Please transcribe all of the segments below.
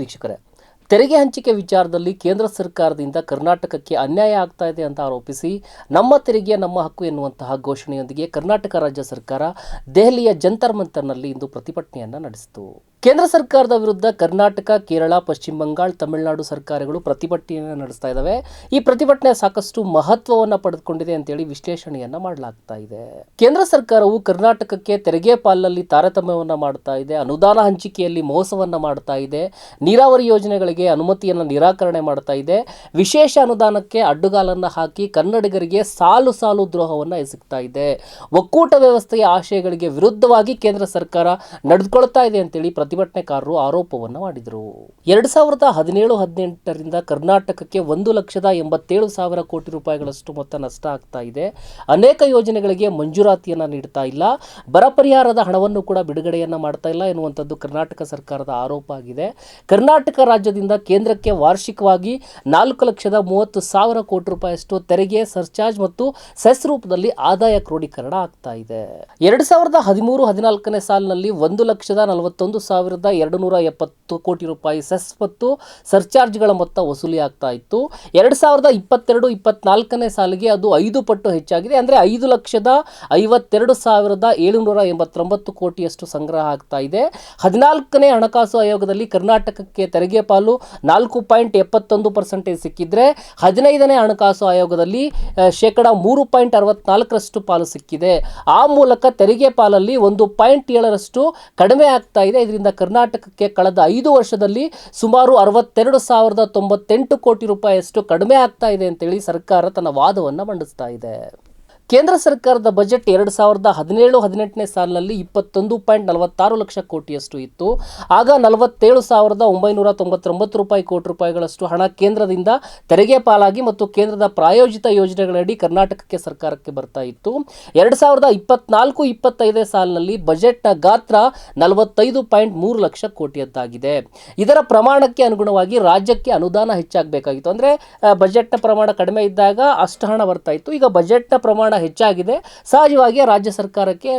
ವೀಕ್ಷಕರೇ, ತೆರಿಗೆ ಹಂಚಿಕೆ ವಿಚಾರದಲ್ಲಿ ಕೇಂದ್ರ ಸರ್ಕಾರದಿಂದ ಕರ್ನಾಟಕಕ್ಕೆ ಅನ್ಯಾಯ ಆಗ್ತಾ ಇದೆ ಅಂತ ಆರೋಪಿಸಿ ನಮ್ಮ ತೆರಿಗೆ ನಮ್ಮ ಹಕ್ಕು ಎನ್ನುವಂತಹ ಘೋಷಣೆಯೊಂದಿಗೆ ಕರ್ನಾಟಕ ರಾಜ್ಯ ಸರ್ಕಾರ ದೆಹಲಿಯ ಜಂತರ್ ಮಂತರ್ನಲ್ಲಿ ಇಂದು ಪ್ರತಿಭಟನೆಯನ್ನು ನಡೆಸಿತು. ಕೇಂದ್ರ ಸರ್ಕಾರದ ವಿರುದ್ಧ ಕರ್ನಾಟಕ, ಕೇರಳ, ಪಶ್ಚಿಮ ಬಂಗಾಳ, ತಮಿಳುನಾಡು ಸರ್ಕಾರಗಳು ಪ್ರತಿಭಟನೆಯನ್ನು ನಡೆಸ್ತಾ ಇದ್ದಾವೆ ಈ ಪ್ರತಿಭಟನೆ ಸಾಕಷ್ಟು ಮಹತ್ವವನ್ನು ಪಡೆದುಕೊಂಡಿದೆ ಅಂತೇಳಿ ವಿಶ್ಲೇಷಣೆಯನ್ನ ಮಾಡಲಾಗ್ತಾ ಇದೆ. ಕೇಂದ್ರ ಸರ್ಕಾರವು ಕರ್ನಾಟಕಕ್ಕೆ ತೆರಿಗೆ ಪಾಲಲ್ಲಿ ತಾರತಮ್ಯವನ್ನ ಮಾಡ್ತಾ ಇದೆ, ಅನುದಾನ ಹಂಚಿಕೆಯಲ್ಲಿ ಮೋಸವನ್ನ ಮಾಡ್ತಾ ಇದೆ, ನೀರಾವರಿ ಯೋಜನೆಗಳಿಗೆ ಅನುಮತಿಯನ್ನು ನಿರಾಕರಣೆ ಮಾಡ್ತಾ ಇದೆ. ವಿಶೇಷ ಅನುದಾನಕ್ಕೆ ಅಡ್ಡುಗಾಲನ್ನು ಹಾಕಿ ಕನ್ನಡಿಗರಿಗೆ ಸಾಲು ಸಾಲು ದ್ರೋಹವನ್ನ ಎಸಗ್ತಾ ಇದೆ. ಒಕ್ಕೂಟ ವ್ಯವಸ್ಥೆಯ ಆಶಯಗಳಿಗೆ ವಿರುದ್ಧವಾಗಿ ಕೇಂದ್ರ ಸರ್ಕಾರ ನಡೆದುಕೊಳ್ತಾ ಇದೆ ಅಂತೇಳಿ ಪ್ರತಿಭಟನೆಕಾರರು ಆರೋಪವನ್ನು ಮಾಡಿದರು. ಎರಡ್ ಸಾವಿರದ ಹದಿನೇಳು ಹದಿನೆಂಟರಿಂದ ಕರ್ನಾಟಕಕ್ಕೆ ಒಂದು ಲಕ್ಷದ ಎಂಬತ್ತೇಳು ಸಾವಿರ ಕೋಟಿ ರೂಪಾಯಿಗಳಷ್ಟು ಮೊತ್ತ ನಷ್ಟ ಆಗ್ತಾ ಇದೆ. ಅನೇಕ ಯೋಜನೆಗಳಿಗೆ ಮಂಜೂರಾತಿಯನ್ನು ನೀಡ್ತಾ ಇಲ್ಲ. ಬರ ಪರಿಹಾರದ ಹಣವನ್ನು ಕೂಡ ಬಿಡುಗಡೆಯನ್ನ ಮಾಡ್ತಾ ಇಲ್ಲ ಎನ್ನುವಂಥದ್ದು ಕರ್ನಾಟಕ ಸರ್ಕಾರದ ಆರೋಪ ಆಗಿದೆ. ಕರ್ನಾಟಕ ರಾಜ್ಯದಿಂದ ಕೇಂದ್ರಕ್ಕೆ ವಾರ್ಷಿಕವಾಗಿ ನಾಲ್ಕು ಲಕ್ಷದ ಮೂವತ್ತು ಸಾವಿರ ಕೋಟಿ ರೂಪಾಯಿಯಷ್ಟು ತೆರಿಗೆ, ಸರ್ಚಾರ್ಜ್ ಮತ್ತು ಸೆಸ್ ರೂಪದಲ್ಲಿ ಆದಾಯ ಕ್ರೋಢೀಕರಣ ಆಗ್ತಾ ಇದೆ. ಎರಡು ಸಾವಿರದ ಹದಿಮೂರು ಹದಿನಾಲ್ಕನೇ ಸಾಲಿನಲ್ಲಿ ಒಂದು ಲಕ್ಷದ ನಲವತ್ತೊಂದು ಸಾವಿರದ ಎರಡು ನೂರ ಎಪ್ಪತ್ತು ಕೋಟಿ ರೂಪಾಯಿ ಸೆಸ್ ಮತ್ತು ಸರ್ಚಾರ್ಜ್ಗಳ ಮೊತ್ತ ವಸೂಲಿ ಆಗ್ತಾ ಇತ್ತು. ಎರಡು ಸಾವಿರದ ಇಪ್ಪತ್ತೆರಡು, ಇಪ್ಪತ್ನಾಲ್ಕನೇ ಸಾಲಿಗೆ ಅದು ಐದು ಪಟ್ಟು ಹೆಚ್ಚಾಗಿದೆ. ಅಂದರೆ ಐದು ಲಕ್ಷದ ಐವತ್ತೆರಡು ಸಾವಿರದ ಏಳುನೂರ ಎಂಬತ್ತೊಂಬತ್ತು ಕೋಟಿಯಷ್ಟು ಸಂಗ್ರಹ ಆಗ್ತಾ ಇದೆ. ಹದಿನಾಲ್ಕನೇ ಹಣಕಾಸು ಆಯೋಗದಲ್ಲಿ ಕರ್ನಾಟಕಕ್ಕೆ ತೆರಿಗೆ ಪಾಲು ನಾಲ್ಕು ಪಾಯಿಂಟ್ ಎಪ್ಪತ್ತೊಂದು ಪರ್ಸೆಂಟೇಜ್ ಸಿಕ್ಕಿದ್ರೆ ಹದಿನೈದನೇ ಹಣಕಾಸು ಆಯೋಗದಲ್ಲಿ ಶೇಕಡ ಮೂರು ಪಾಯಿಂಟ್ ಅರವತ್ನಾಲ್ಕರಷ್ಟು ಪಾಲು ಸಿಕ್ಕಿದೆ. ಆ ಮೂಲಕ ತೆರಿಗೆ ಪಾಲಲ್ಲಿ ಒಂದು ಪಾಯಿಂಟ್ ಏಳರಷ್ಟು ಕಡಿಮೆ ಆಗ್ತಾ ಇದೆ. ಇದರಿಂದ ಕರ್ನಾಟಕಕ್ಕೆ ಕಳೆದ ಐದು ವರ್ಷದಲ್ಲಿ ಸುಮಾರು ಅರವತ್ತೆರಡು ಸಾವಿರದ ತೊಂಬತ್ತೆಂಟು ಕೋಟಿ ರೂಪಾಯಿಯಷ್ಟು ಕಡಿಮೆ ಆಗ್ತಾ ಇದೆ ಅಂತೇಳಿ ಸರ್ಕಾರ ತನ್ನ ವಾದವನ್ನು ಮಂಡಿಸ್ತಾ ಇದೆ. ಕೇಂದ್ರ ಸರ್ಕಾರದ ಬಜೆಟ್ ಎರಡು ಸಾವಿರದ ಹದಿನೇಳು ಹದಿನೆಂಟನೇ ಸಾಲಿನಲ್ಲಿ ಇಪ್ಪತ್ತೊಂದು ಪಾಯಿಂಟ್ ನಲವತ್ತಾರು ಲಕ್ಷ ಕೋಟಿಯಷ್ಟು ಇತ್ತು. ಆಗ ನಲವತ್ತೇಳು ಸಾವಿರದ ಒಂಬೈನೂರ ತೊಂಬತ್ತೊಂಬತ್ತು ರೂಪಾಯಿ ಕೋಟಿ ರೂಪಾಯಿಗಳಷ್ಟು ಹಣ ಕೇಂದ್ರದಿಂದ ತೆರಿಗೆ ಪಾಲಾಗಿ ಮತ್ತು ಕೇಂದ್ರದ ಪ್ರಾಯೋಜಿತ ಯೋಜನೆಗಳಡಿ ಕರ್ನಾಟಕಕ್ಕೆ ಸರ್ಕಾರಕ್ಕೆ ಬರ್ತಾ ಇತ್ತು. ಎರಡು ಸಾವಿರದ ಇಪ್ಪತ್ನಾಲ್ಕು ಇಪ್ಪತ್ತೈದನೇ ಸಾಲಿನಲ್ಲಿ ಬಜೆಟ್ನ ಗಾತ್ರ ನಲವತ್ತೈದು ಪಾಯಿಂಟ್ ಮೂರು ಲಕ್ಷ ಕೋಟಿಯದ್ದಾಗಿದೆ. ಇದರ ಪ್ರಮಾಣಕ್ಕೆ ಅನುಗುಣವಾಗಿ ರಾಜ್ಯಕ್ಕೆ ಅನುದಾನ ಹೆಚ್ಚಾಗಬೇಕಾಗಿತ್ತು. ಅಂದರೆ ಬಜೆಟ್ನ ಪ್ರಮಾಣ ಕಡಿಮೆ ಇದ್ದಾಗ ಅಷ್ಟು ಹಣ ಬರ್ತಾ ಇತ್ತು. ಈಗ ಬಜೆಟ್ನ ಪ್ರಮಾಣ ಹೆಚ್ಚಾಗಿದೆ. ಸಹಜವಾಗಿ ರಾಜ್ಯ ಸರ್ಕಾರಕ್ಕೆ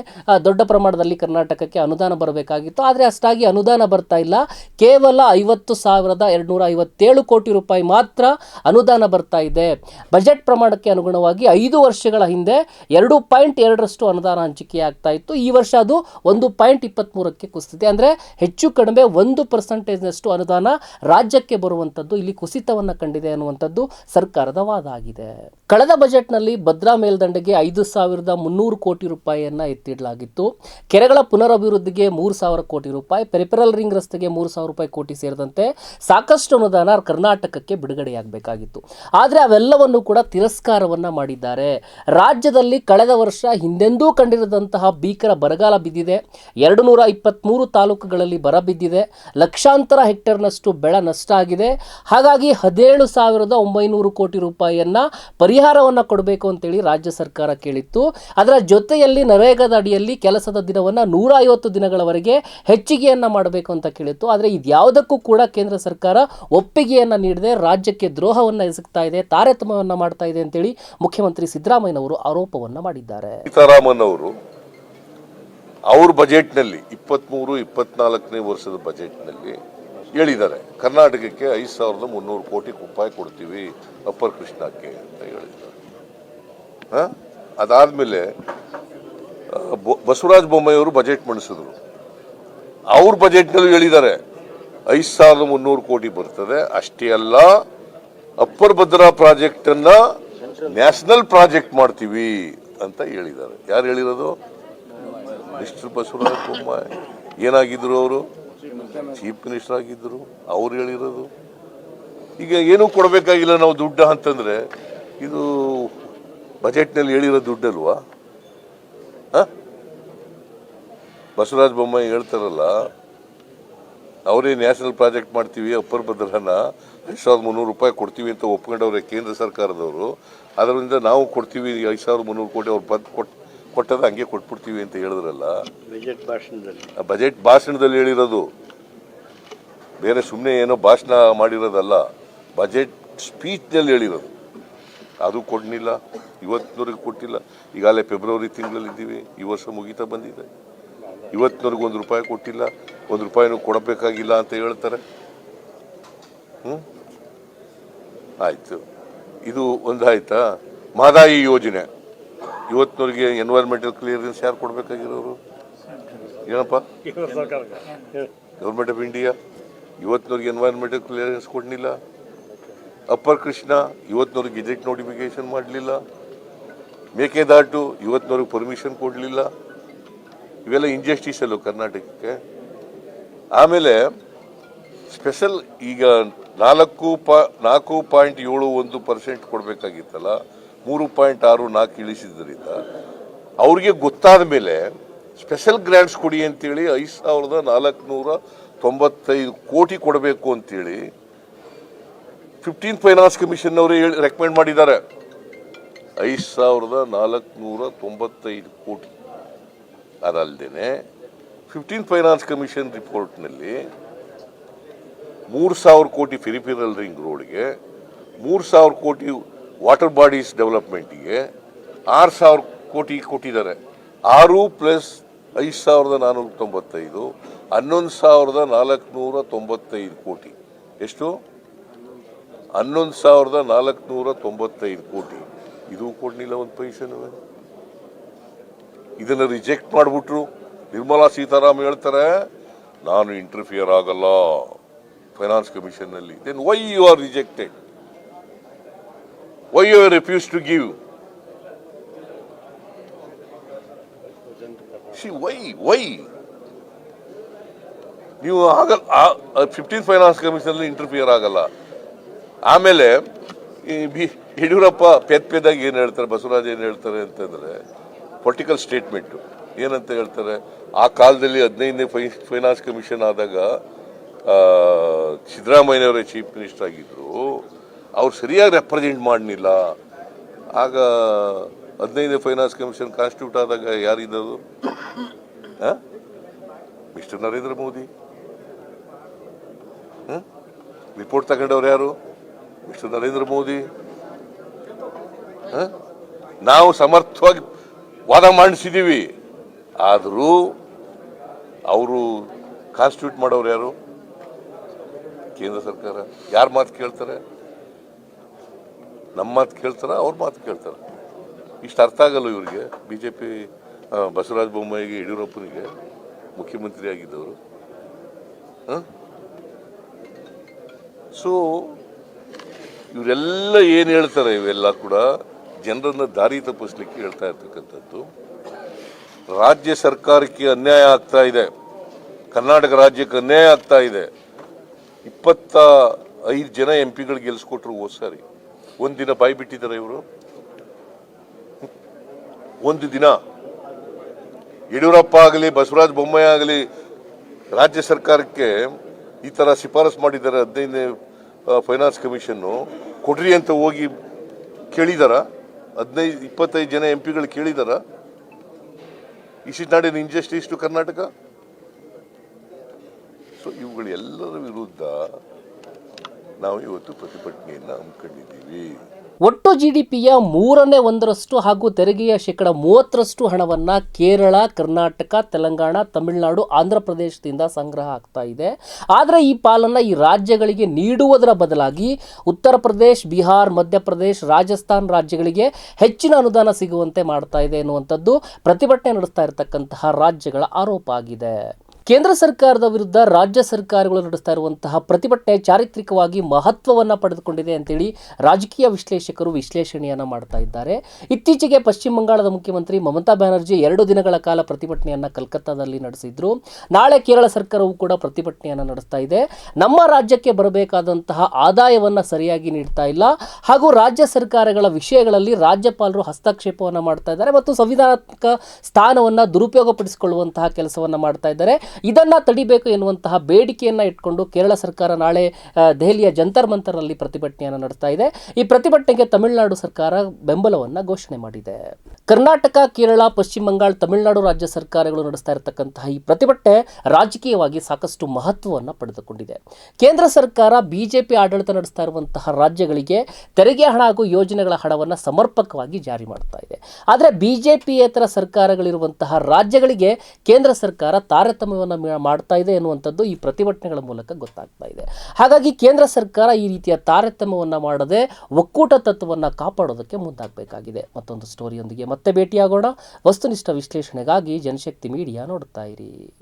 ದೊಡ್ಡ ಪ್ರಮಾಣದಲ್ಲಿ ಕರ್ನಾಟಕಕ್ಕೆ ಅನುದಾನ ಬರಬೇಕಾಗಿತ್ತು. ಆದರೆ ಅಷ್ಟಾಗಿ ಅನುದಾನ ಬರ್ತಾ ಇಲ್ಲ. ಕೇವಲ ಐವತ್ತು ಸಾವಿರದ ಎರಡುನೂರ ಐವತ್ತೇಳು ಕೋಟಿ ರೂಪಾಯಿ ಮಾತ್ರ ಅನುದಾನ ಬರ್ತಾ ಇದೆ. ಬಜೆಟ್ ಪ್ರಮಾಣಕ್ಕೆ ಅನುಗುಣವಾಗಿ ಐದು ವರ್ಷಗಳ ಹಿಂದೆ ಎರಡು ಪಾಯಿಂಟ್ ಎರಡರಷ್ಟು ಅನುದಾನ ಹಂಚಿಕೆ ಆಗ್ತಾ ಇತ್ತು. ಈ ವರ್ಷ ಅದು ಒಂದು ಪಾಯಿಂಟ್ ಇಪ್ಪತ್ತ್ಮೂರಕ್ಕೆ ಕುಸಿದಿದೆ. ಅಂದರೆ ಹೆಚ್ಚು ಕಡಿಮೆ ಒಂದು ಪರ್ಸೆಂಟೇಜ್ನಷ್ಟು ಅನುದಾನ ರಾಜ್ಯಕ್ಕೆ ಬರುವಂಥದ್ದು ಇಲ್ಲಿ ಕುಸಿತವನ್ನು ಕಂಡಿದೆ ಅನ್ನುವಂಥದ್ದು ಸರ್ಕಾರದ ವಾದ ಆಗಿದೆ. ಕಳೆದ ಬಜೆಟ್ನಲ್ಲಿ ಭದ್ರಾ ಮೇಲ್ದಂಡೆಗೆ ಐದು ಸಾವಿರದ ಮುನ್ನೂರು ಕೋಟಿ ರೂಪಾಯಿಯನ್ನು ಎತ್ತಿಡಲಾಗಿತ್ತು. ಕೆರೆಗಳ ಪುನರಭಿವೃದ್ಧಿಗೆ ಮೂರು ಸಾವಿರ ಕೋಟಿ ರೂಪಾಯಿ ಪೆರಿಪೆರಲ್ ರಿಂಗ್ ರಸ್ತೆಗೆ ಮೂರು ಸಾವಿರ ರೂಪಾಯಿ ಕೋಟಿ ಸೇರಿದಂತೆ ಸಾಕಷ್ಟು ಅನುದಾನ ಕರ್ನಾಟಕಕ್ಕೆ ಬಿಡುಗಡೆಯಾಗಬೇಕಾಗಿತ್ತು. ಆದರೆ ಅವೆಲ್ಲವನ್ನು ಕೂಡ ತಿರಸ್ಕಾರವನ್ನ ಮಾಡಿದ್ದಾರೆ. ರಾಜ್ಯದಲ್ಲಿ ಕಳೆದ ವರ್ಷ ಹಿಂದೆಂದೂ ಕಂಡಿರದಂತಹ ಭೀಕರ ಬರಗಾಲ ಬಿದ್ದಿದೆ. ಎರಡು ನೂರ ಇಪ್ಪತ್ತ್ಮೂರು ತಾಲೂಕುಗಳಲ್ಲಿ ಬರ ಬಿದ್ದಿದೆ. ಲಕ್ಷಾಂತರ ಹೆಕ್ಟೇರ್ನಷ್ಟು ಬೆಳೆ ನಷ್ಟ ಆಗಿದೆ. ಹಾಗಾಗಿ ಹದಿನೇಳು ಸಾವಿರದ ಒಂಬೈನೂರು ಕೋಟಿ ರೂಪಾಯಿಯನ್ನ ಪರಿಹಾರವನ್ನು ಕೊಡಬೇಕು ಅಂತೇಳಿ ರಾಜ್ಯ ಸರ್ಕಾರ ಕೇಳಿತ್ತು. ಅದರ ಜೊತೆಯಲ್ಲಿ ನರೇಗಾದ ಅಡಿಯಲ್ಲಿ ಕೆಲಸದ ದಿನವನ್ನು ನೂರ ಐವತ್ತು ದಿನಗಳವರೆಗೆ ಹೆಚ್ಚಿಗೆಯನ್ನ ಮಾಡಬೇಕು ಅಂತ ಕೇಳಿತ್ತು. ಆದರೆ ಇದ್ಯಾವುದಕ್ಕೂ ಕೂಡ ಕೇಂದ್ರ ಸರ್ಕಾರ ಒಪ್ಪಿಗೆಯನ್ನ ನೀಡದೆ ರಾಜ್ಯಕ್ಕೆ ದ್ರೋಹವನ್ನು ಎಸಗ್ತಾ ಇದೆ, ತಾರತಮ್ಯವನ್ನ ಮಾಡ್ತಾ ಇದೆ ಅಂತೇಳಿ ಮುಖ್ಯಮಂತ್ರಿ ಸಿದ್ದರಾಮಯ್ಯನವರು ಆರೋಪವನ್ನ ಮಾಡಿದ್ದಾರೆ. ಸೀತಾರಾಮನ್ ಅವರು ಅವ್ರ ಬಜೆಟ್ನಲ್ಲಿ ಇಪ್ಪತ್ತ್ಮೂರು ಇಪ್ಪತ್ನಾಲ್ಕನೇ ವರ್ಷದ ಬಜೆಟ್ನಲ್ಲಿ ಹೇಳಿದ್ದಾರೆ. ಕರ್ನಾಟಕಕ್ಕೆ ಐದು ಸಾವಿರದ ಮುನ್ನೂರು ಕೋಟಿ ರೂಪಾಯಿ ಕೊಡ್ತೀವಿ ಅಪ್ಪರ್ ಕೃಷ್ಣಕ್ಕೆ ಅಂತ ಹೇಳಿದ್ದಾರೆ. ಹ? ಅದಾದ್ಮೇಲೆ ಬಸವರಾಜ ಬೊಮ್ಮಾಯಿಯವರು ಬಜೆಟ್ ಮಂಡಿಸಿದ್ರು. ಅವ್ರ ಬಜೆಟ್ನಲ್ಲೂ ಹೇಳಿದ್ದಾರೆ, ಐದು ಸಾವಿರದ ಮುನ್ನೂರು ಕೋಟಿ ಬರ್ತದೆ. ಅಷ್ಟೇ ಅಲ್ಲ, ಅಪ್ಪರ್ ಭದ್ರಾ ಪ್ರಾಜೆಕ್ಟ್ ಅನ್ನ ನ್ಯಾಷನಲ್ ಪ್ರಾಜೆಕ್ಟ್ ಮಾಡ್ತೀವಿ ಅಂತ ಹೇಳಿದ್ದಾರೆ. ಯಾರು ಹೇಳಿರೋದು? ಮಿಸ್ಟರ್ ಬಸವರಾಜ ಬೊಮ್ಮಾಯಿ. ಏನಾಗಿದ್ರು ಅವರು? ಚೀಫ್ ಮಿನಿಸ್ಟರ್ ಆಗಿದ್ರು. ಅವ್ರು ಹೇಳಿರೋದು. ಈಗ ಏನೂ ಕೊಡಬೇಕಾಗಿಲ್ಲ ನಾವು ದುಡ್ಡು ಅಂತಂದ್ರೆ, ಇದು ಬಜೆಟ್ನಲ್ಲಿ ಹೇಳಿರೋ ದುಡ್ಡಲ್ವಾ? ಹ? ಬಸವರಾಜ ಬೊಮ್ಮಾಯಿ ಹೇಳ್ತಾರಲ್ಲ ಅವರೇ ನ್ಯಾಷನಲ್ ಪ್ರಾಜೆಕ್ಟ್ ಮಾಡ್ತೀವಿ ಅಪ್ಪರ್ ಭದ್ರನ ಐದು ಸಾವಿರದ ಮುನ್ನೂರು ರೂಪಾಯಿ ಕೊಡ್ತೀವಿ ಅಂತ ಒಪ್ಕೊಂಡವ್ರೆ ಕೇಂದ್ರ ಸರ್ಕಾರದವರು. ಅದರಿಂದ ನಾವು ಕೊಡ್ತೀವಿ ಐದು ಸಾವಿರದ ಮುನ್ನೂರು ಕೋಟಿ ಅವ್ರು ಬಂದು ಕೊಟ್ಟು ಕೊಟ್ಟದ ಹಂಗೆ ಕೊಟ್ಬಿಡ್ತೀವಿ ಅಂತ ಹೇಳಿದ್ರಲ್ಲ. ಬಜೆಟ್ ಭಾಷಣದಲ್ಲಿ. ಬಜೆಟ್ ಭಾಷಣದಲ್ಲಿ ಹೇಳಿರೋದು. ಬೇರೆ ಸುಮ್ಮನೆ ಏನೋ ಭಾಷಣ ಮಾಡಿರೋದಲ್ಲ ಬಜೆಟ್ ಸ್ಪೀಚ್ನಲ್ಲಿ ಹೇಳಿರೋದು. ಅದು ಕೊಡಲಿಲ್ಲ ಇವತ್ತಿನವರೆಗೆ ಕೊಟ್ಟಿಲ್ಲ. ಈಗಾಗಲೇ ಫೆಬ್ರವರಿ ತಿಂಗಳಲ್ಲಿದ್ದೀವಿ ಈ ವರ್ಷ ಮುಗಿತಾ ಬಂದಿದೆ. ಇವತ್ತಿನವರೆಗೂ ಒಂದು ರೂಪಾಯಿ ಕೊಟ್ಟಿಲ್ಲ ಒಂದು ರೂಪಾಯಿನೂ ಕೊಡಬೇಕಾಗಿಲ್ಲ ಅಂತ ಹೇಳ್ತಾರೆ. ಹ್ಞೂ ಆಯಿತು. ಇದು ಒಂದಾಯ್ತಾ ಮಹದಾಯಿ ಯೋಜನೆ. ಇವತ್ತಿನವರಿಗೆ ಎನ್ವೈರ್ಮೆಂಟಲ್ ಕ್ಲಿಯರೆನ್ಸ್ ಯಾರು ಕೊಡಬೇಕಾಗಿರೋರು? ಏನಪ್ಪ? ಗೌರ್ಮೆಂಟ್ ಆಫ್ ಇಂಡಿಯಾ ಇವತ್ತಿನವ್ರಿಗೆ ಎನ್ವೈರ್ಮೆಂಟಲ್ ಕ್ಲಿಯರೆನ್ಸ್ ಕೊಡಲಿಲ್ಲ ಅಪ್ಪರ್ ಕೃಷ್ಣ ಇವತ್ತಿನವ್ರಿಗೆ ಗೆಜೆಟ್ ನೋಟಿಫಿಕೇಶನ್ ಮಾಡಲಿಲ್ಲ. ಮೇಕೆದಾಟು ಇವತ್ತಿನವ್ರಿಗೆ ಪರ್ಮಿಷನ್ ಕೊಡಲಿಲ್ಲ. ಇವೆಲ್ಲ ಇಂಜಸ್ಟಿಸ್ ಅಲ್ಲೋ ಕರ್ನಾಟಕಕ್ಕೆ. ಆಮೇಲೆ ಸ್ಪೆಷಲ್ ಈಗ ನಾಲ್ಕು ಪಾ, ನಾಲ್ಕು ಪಾಯಿಂಟ್ ಏಳು ಒಂದು ಪರ್ಸೆಂಟ್ ಕೊಡಬೇಕಾಗಿತ್ತಲ್ಲ, ಮೂರು ಪಾಯಿಂಟ್ ಆರು ನಾಲ್ಕು ಇಳಿಸಿದ್ರಿಂದ ಅವ್ರಿಗೆ ಗೊತ್ತಾದ ಮೇಲೆ ಸ್ಪೆಷಲ್ ಗ್ರ್ಯಾಂಟ್ಸ್ ಕೊಡಿ ಅಂತೇಳಿ ಐದು ಸಾವಿರದ ನಾಲ್ಕುನೂರ ತೊಂಬತ್ತೈದು ಕೋಟಿ ಕೊಡಬೇಕು ಅಂತೇಳಿ ಫಿಫ್ಟೀನ್ ಫೈನಾನ್ಸ್ ಕಮಿಷನ್ ಅವರು ಹೇಳಿ ರೆಕಮೆಂಡ್ ಮಾಡಿದ್ದಾರೆ. ಐದು ಸಾವಿರದ ನಾಲ್ಕುನೂರ ತೊಂಬತ್ತೈದು ಕೋಟಿ. ಅದಲ್ಲದೆ ಫಿಫ್ಟೀನ್ ಫೈನಾನ್ಸ್ ಕಮಿಷನ್ ರಿಪೋರ್ಟ್ನಲ್ಲಿ ಮೂರು ಸಾವಿರ ಕೋಟಿ ಫಿರಿಫಿರಲ್ ರಿಂಗ್ ರೋಡ್ಗೆ ಮೂರು ಸಾವಿರ ಕೋಟಿ ವಾಟರ್ ಬಾಡೀಸ್ ಡೆವಲಪ್ಮೆಂಟಿಗೆ ಆರು ಸಾವಿರ ಕೋಟಿ ಕೊಟ್ಟಿದ್ದಾರೆ. ಆರು ಪ್ಲಸ್ ಐದು ಸಾವಿರದ ನಾನ್ನೂರ ತೊಂಬತ್ತೈದು, ಹನ್ನೊಂದು ಸಾವಿರದ ನಾಲ್ಕುನೂರ ತೊಂಬತ್ತೈದು ಕೋಟಿ. ಎಷ್ಟು? ಹನ್ನೊಂದು ಸಾವಿರದ ನಾಲ್ಕುನೂರ ತೊಂಬತ್ತೈದು ಕೋಟಿ. ಇದು ಕೊಡಲಿಲ್ಲ ಒಂದು ಪೈಸನ ಇದನ್ನು ರಿಜೆಕ್ಟ್ ಮಾಡಿಬಿಟ್ರು. ನಿರ್ಮಲಾ ಸೀತಾರಾಮ್ ಹೇಳ್ತಾರೆ, ನಾನು ಇಂಟರ್ಫಿಯರ್ ಆಗಲ್ಲ finance ಕಮಿಷನ್ನಲ್ಲಿ then why you are rejected why you are refuse to give why why ನೀವು ಆಗಲ್ಲ ಫಿಫ್ಟೀನ್ ಫೈನಾನ್ಸ್ ಕಮಿಷನ್ ಇಂಟರ್ಫಿಯರ್ ಆಗಲ್ಲ. ಆಮೇಲೆ ಈ ಬಿ ಯಡಿಯೂರಪ್ಪ ಪೆದ್ ಪೆದ್ದಾಗಿ ಏನು ಹೇಳ್ತಾರೆ ಬಸವರಾಜ್ ಏನು ಹೇಳ್ತಾರೆ ಅಂತಂದರೆ ಪೊಲಿಟಿಕಲ್ ಸ್ಟೇಟ್ಮೆಂಟು ಏನಂತ ಹೇಳ್ತಾರೆ ಆ ಕಾಲದಲ್ಲಿ ಹದಿನೈದನೇ ಫೈ ಫೈನಾನ್ಸ್ ಕಮಿಷನ್ ಆದಾಗ ಆ, ಸಿದ್ದರಾಮಯ್ಯನವರೇ ಚೀಫ್ ಮಿನಿಸ್ಟರ್ ಆಗಿದ್ರು ಅವ್ರು ಸರಿಯಾಗಿ ರೆಪ್ರೆಸೆಂಟ್ ಮಾಡಲಿಲ್ಲ. ಆಗ ಹದಿನೈದನೇ ಫೈನಾನ್ಸ್ ಕಮಿಷನ್ ಕಾನ್ಸ್ಟಿಟ್ಯೂಟ್ ಆದಾಗ ಯಾರಿದ್ದದು? ಮಿಸ್ಟರ್ ನರೇಂದ್ರ ಮೋದಿ. ರಿಪೋರ್ಟ್ ತಗೊಂಡವ್ರು ಯಾರು? ಮಿಸ್ಟರ್ ನರೇಂದ್ರ ಮೋದಿ? ನಾವು ಸಮರ್ಥವಾಗಿ ವಾದ ಮಾಡಿಸಿದ್ದೀವಿ ಆದರೂ ಅವರು ಕಾನ್ಸ್ಟಿಟ್ಯೂಟ್ ಮಾಡೋರು ಯಾರು? ಕೇಂದ್ರ ಸರ್ಕಾರ. ಯಾರ ಮಾತು ಕೇಳ್ತಾರೆ? ನಮ್ಮ ಮಾತು ಕೇಳ್ತಾರ? ಅವ್ರ ಮಾತು ಕೇಳ್ತಾರೆ? ಇಷ್ಟು ಅರ್ಥ ಆಗಲ್ಲ ಇವರಿಗೆ. ಬಿ ಜೆ ಪಿ ಬಸವರಾಜ ಬೊಮ್ಮಾಯಿಗೆ, ಯಡಿಯೂರಪ್ಪನಿಗೆ ಮುಖ್ಯಮಂತ್ರಿ ಆಗಿದ್ದವರು. ಸೊ ಇವರೆಲ್ಲ ಏನು ಹೇಳ್ತಾರೆ ಇವೆಲ್ಲ ಕೂಡ ಜನರನ್ನ ದಾರಿ ತಪ್ಪಿಸ್ಲಿಕ್ಕೆ ಹೇಳ್ತಾ ಇರ್ತಕ್ಕಂಥದ್ದು. ರಾಜ್ಯ ಸರ್ಕಾರಕ್ಕೆ ಅನ್ಯಾಯ ಆಗ್ತಾ ಇದೆ. ಕರ್ನಾಟಕ ರಾಜ್ಯಕ್ಕೆ ಅನ್ಯಾಯ ಆಗ್ತಾ ಇದೆ. ಇಪ್ಪತ್ತ ಐದು ಜನ ಎಂ ಪಿಗಳು ಗೆಲ್ಸ್ಕೊಟ್ರು ಹೋದ ಸಾರಿ ಒಂದು ದಿನ ಬಾಯಿ ಬಿಟ್ಟಿದ್ದಾರೆ ಇವರು. ಒಂದು ದಿನ. ಯಡಿಯೂರಪ್ಪ ಆಗಲಿ, ಬಸವರಾಜ ಬೊಮ್ಮಾಯಿ ಆಗಲಿ, ರಾಜ್ಯ ಸರ್ಕಾರಕ್ಕೆ ಈ ಥರ ಶಿಫಾರಸು ಮಾಡಿದ್ದಾರೆ ಹದಿನೈದನೇ ಫೈನಾನ್ಸ್ ಕಮಿಷನ್ನು ಕೊಡ್ರಿ ಅಂತ ಹೋಗಿ ಕೇಳಿದಾರ. ಹದಿನೈದು, ಇಪ್ಪತ್ತೈದು ಜನ ಎಂ ಪಿಗಳು ಕೇಳಿದಾರ. ಇಷ್ಟು ಇಂಜಸ್ಟಿಸ್ ಟು ಕರ್ನಾಟಕ ಸೊ ಇವುಗಳೆಲ್ಲರ ವಿರುದ್ಧ ನಾವು ಇವತ್ತು ಪ್ರತಿಭಟನೆಯನ್ನು ಹಮ್ಮಿಕೊಂಡಿದ್ದೀವಿ. ಒಟ್ಟು ಜಿ ಡಿ ಪಿಯ ಮೂರನೇ ಒಂದರಷ್ಟು ಹಾಗೂ ತೆರಿಗೆಯ ಶೇಕಡ ಮೂವತ್ತರಷ್ಟು ಹಣವನ್ನು ಕೇರಳ, ಕರ್ನಾಟಕ, ತೆಲಂಗಾಣ, ತಮಿಳುನಾಡು, ಆಂಧ್ರ ಪ್ರದೇಶದಿಂದ ಸಂಗ್ರಹ ಆಗ್ತಾ ಇದೆ. ಆದರೆ ಈ ಪಾಲನ್ನು ಈ ರಾಜ್ಯಗಳಿಗೆ ನೀಡುವುದರ ಬದಲಾಗಿ ಉತ್ತರ ಪ್ರದೇಶ್, ಬಿಹಾರ್ ಮಧ್ಯಪ್ರದೇಶ್ ರಾಜಸ್ಥಾನ್ ರಾಜ್ಯಗಳಿಗೆ ಹೆಚ್ಚಿನ ಅನುದಾನ ಸಿಗುವಂತೆ ಮಾಡ್ತಾ ಇದೆ ಎನ್ನುವಂಥದ್ದು ಪ್ರತಿಭಟನೆ ನಡೆಸ್ತಾ ಇರತಕ್ಕಂತಹ ರಾಜ್ಯಗಳ ಆರೋಪ ಆಗಿದೆ. ಕೇಂದ್ರ ಸರ್ಕಾರದ ವಿರುದ್ಧ ರಾಜ್ಯ ಸರ್ಕಾರಗಳು ನಡೆಸ್ತಾ ಇರುವಂತಹ ಪ್ರತಿಭಟನೆ ಚಾರಿತ್ರಿಕವಾಗಿ ಮಹತ್ವವನ್ನು ಪಡೆದುಕೊಂಡಿದೆ ಅಂತೇಳಿ ರಾಜಕೀಯ ವಿಶ್ಲೇಷಕರು ವಿಶ್ಲೇಷಣೆಯನ್ನು ಮಾಡ್ತಾ ಇದ್ದಾರೆ. ಇತ್ತೀಚೆಗೆ ಪಶ್ಚಿಮ ಬಂಗಾಳದ ಮುಖ್ಯಮಂತ್ರಿ ಮಮತಾ ಬ್ಯಾನರ್ಜಿ ಎರಡು ದಿನಗಳ ಕಾಲ ಪ್ರತಿಭಟನೆಯನ್ನು ಕಲ್ಕತ್ತಾದಲ್ಲಿ ನಡೆಸಿದ್ರು. ನಾಳೆ ಕೇರಳ ಸರ್ಕಾರವು ಕೂಡ ಪ್ರತಿಭಟನೆಯನ್ನು ನಡೆಸ್ತಾ ಇದೆ. ನಮ್ಮ ರಾಜ್ಯಕ್ಕೆ ಬರಬೇಕಾದಂತಹ ಆದಾಯವನ್ನು ಸರಿಯಾಗಿ ನೀಡ್ತಾ ಇಲ್ಲ. ಹಾಗೂ ರಾಜ್ಯ ಸರ್ಕಾರಗಳ ವಿಷಯಗಳಲ್ಲಿ ರಾಜ್ಯಪಾಲರು ಹಸ್ತಕ್ಷೇಪವನ್ನು ಮಾಡ್ತಾ ಇದ್ದಾರೆ ಮತ್ತು ಸಂವಿಧಾನಾತ್ಮಕ ಸ್ಥಾನವನ್ನು ದುರುಪಯೋಗಪಡಿಸಿಕೊಳ್ಳುವಂತಹ ಕೆಲಸವನ್ನು ಮಾಡ್ತಾ ಇದ್ದಾರೆ. ಇದನ್ನ ತಡಿಬೇಕು ಎನ್ನುವಂತಹ ಬೇಡಿಕೆಯನ್ನು ಇಟ್ಕೊಂಡು ಕೇರಳ ಸರ್ಕಾರ ನಾಳೆ ದೆಹಲಿಯ ಜಂತರ್ ಮಂತರ್ನಲ್ಲಿ ಪ್ರತಿಭಟನೆಯನ್ನು ನಡೆಸ್ತಾ ಇದೆ. ಈ ಪ್ರತಿಭಟನೆಗೆ ತಮಿಳುನಾಡು ಸರ್ಕಾರ ಬೆಂಬಲವನ್ನು ಘೋಷಣೆ ಮಾಡಿದೆ. ಕರ್ನಾಟಕ, ಕೇರಳ, ಪಶ್ಚಿಮ ಬಂಗಾಳ, ತಮಿಳುನಾಡು ರಾಜ್ಯ ಸರ್ಕಾರಗಳು ನಡೆಸ್ತಾ ಇರತಕ್ಕಂತಹ ಈ ಪ್ರತಿಭಟನೆ ರಾಜಕೀಯವಾಗಿ ಸಾಕಷ್ಟು ಮಹತ್ವವನ್ನು ಪಡೆದುಕೊಂಡಿದೆ. ಕೇಂದ್ರ ಸರ್ಕಾರ ಬಿಜೆಪಿ ಆಡಳಿತ ನಡೆಸ್ತಾ ಇರುವಂತಹ ರಾಜ್ಯಗಳಿಗೆ ತೆರಿಗೆ ಹಣ ಹಾಗೂ ಯೋಜನೆಗಳ ಹಣವನ್ನು ಸಮರ್ಪಕವಾಗಿ ಜಾರಿ ಮಾಡ್ತಾ ಇದೆ. ಆದರೆ ಬಿಜೆಪಿಯೇತರ ಸರ್ಕಾರಗಳಿರುವಂತಹ ರಾಜ್ಯಗಳಿಗೆ ಕೇಂದ್ರ ಸರ್ಕಾರ ತಾರತಮ್ಯವನ್ನು ಮಾ- ಮಾಡ್ತಾ ಇದೆ ಎನ್ನುವಂಥದ್ದು ಈ ಪ್ರತಿಭಟನೆಗಳ ಮೂಲಕ ಗೊತ್ತಾಗ್ತಾ ಇದೆ. ಹಾಗಾಗಿ ಕೇಂದ್ರ ಸರ್ಕಾರ ಈ ರೀತಿಯ ತಾರತಮ್ಯವನ್ನು ಮಾಡದೆ ಒಕ್ಕೂಟ ತತ್ವವನ್ನು ಕಾಪಾಡೋದಕ್ಕೆ ಮುಂದಾಗಬೇಕಾಗಿದೆ. ಮತ್ತೊಂದು ಸ್ಟೋರಿಯೊಂದಿಗೆ ಮತ್ತೆ ಭೇಟಿಯಾಗೋಣ. ವಸ್ತುನಿಷ್ಠ ವಿಶ್ಲೇಷಣೆಗಾಗಿ ಜನಶಕ್ತಿ ಮೀಡಿಯಾ ನೋಡ್ತಾ ಇರಿ.